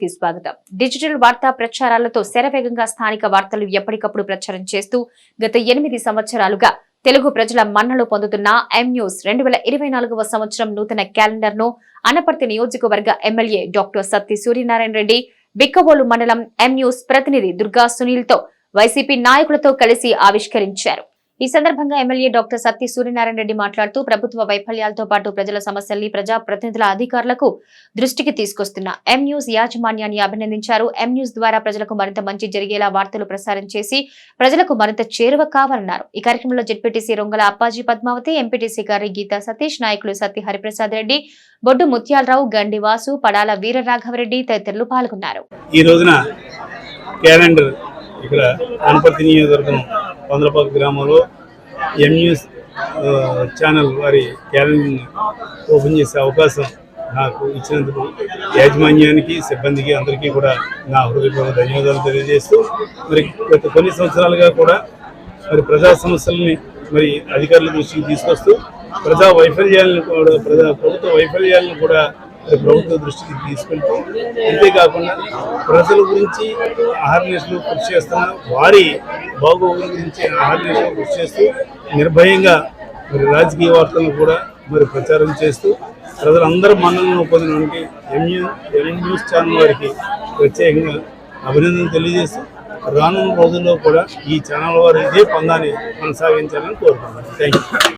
కి స్వాగతం. డిజిటల్ వార్తా ప్రచారాలతో శరవేగంగా స్థానిక వార్తలు ఎప్పటికప్పుడు ప్రచారం చేస్తూ గత ఎనిమిది సంవత్సరాలుగా తెలుగు ప్రజల మన్నలు పొందుతున్న ఎం న్యూస్ రెండు వేల ఇరవై నాలుగవ సంవత్సరం నూతన క్యాలెండర్ను అనపర్తి నియోజకవర్గ ఎమ్మెల్యే డాక్టర్ సత్తి సూర్యనారాయణ రెడ్డి బిక్కవోలు మండలం ఎం న్యూస్ ప్రతినిధి దుర్గా సునీల్తో వైసీపీ నాయకులతో కలిసి ఆవిష్కరించారు. ఈ సందర్భంగా ఎమ్మెల్యే డాక్టర్ సత్తి సూర్యనారాయణ రెడ్డి మాట్లాడుతూ ప్రభుత్వ వైఫల్యాలతో పాటు ప్రజల సమస్యల్ని ప్రజా ప్రతినిధుల అధికారులకు దృష్టికి తీసుకొస్తున్న ఎం న్యూస్ యాజమాన్యాన్ని అభినందించారు. ఎం న్యూస్ ద్వారా ప్రజలకు మరింత మంచి జరిగేలా వార్తలు ప్రసారం చేసి ప్రజలకు మరింత చేరువ కావాలన్నారు. ఈ కార్యక్రమంలో జెడ్పీటీసీ రొంగల అప్పాజీ పద్మావతి ఎంపీటీసీ గారి గీతా సతీష్ నాయకులు సత్తి హరిప్రసాద్ రెడ్డి బొడ్డు ముత్యాలరావు గండి వాసు పడాల వీరరాఘవరెడ్డి తదితరులు పాల్గొన్నారు. ఈ రోజున క్యాలెండర్ ఇక్కడ గణపతి నియోజకవర్గం పంద్రపాక గ్రామంలో ఎంన్యూస్ ఛానల్ వారి క్యాలెండర్ని ఓపెన్ చేసే అవకాశం నాకు ఇచ్చినందుకు యాజమాన్యానికి సిబ్బందికి అందరికీ కూడా నా హృదయపూర్వక ధన్యవాదాలు తెలియజేస్తూ మరి గత కొన్ని సంవత్సరాలుగా కూడా మరి ప్రజా సమస్యల్ని మరి అధికారుల దృష్టికి తీసుకొస్తూ ప్రజా వైఫల్యాలను కూడా ప్రజా ప్రభుత్వ వైఫల్యాలను కూడా ప్రభుత్వ దృష్టికి తీసుకెళ్తూ అంతేకాకుండా ప్రజల గురించి అహర్నిశలు కృషి చేస్తున్న వారి బాగోగుల గురించి అహర్నిశలు కృషి చేస్తూ నిర్భయంగా మరి రాజకీయ వార్తలను కూడా మరి ప్రచారం చేస్తూ ప్రజలందరూ మన్నలను పొందినటువంటి ఎంయూ ఎం న్యూస్ ఛానల్ వారికి ప్రత్యేకంగా అభినందనలు తెలియజేస్తూ రానున్న రోజుల్లో కూడా ఈ ఛానల్ వారు ఇదే పందాన్ని కొనసాగించాలని కోరుకుంటున్నాను. Thank you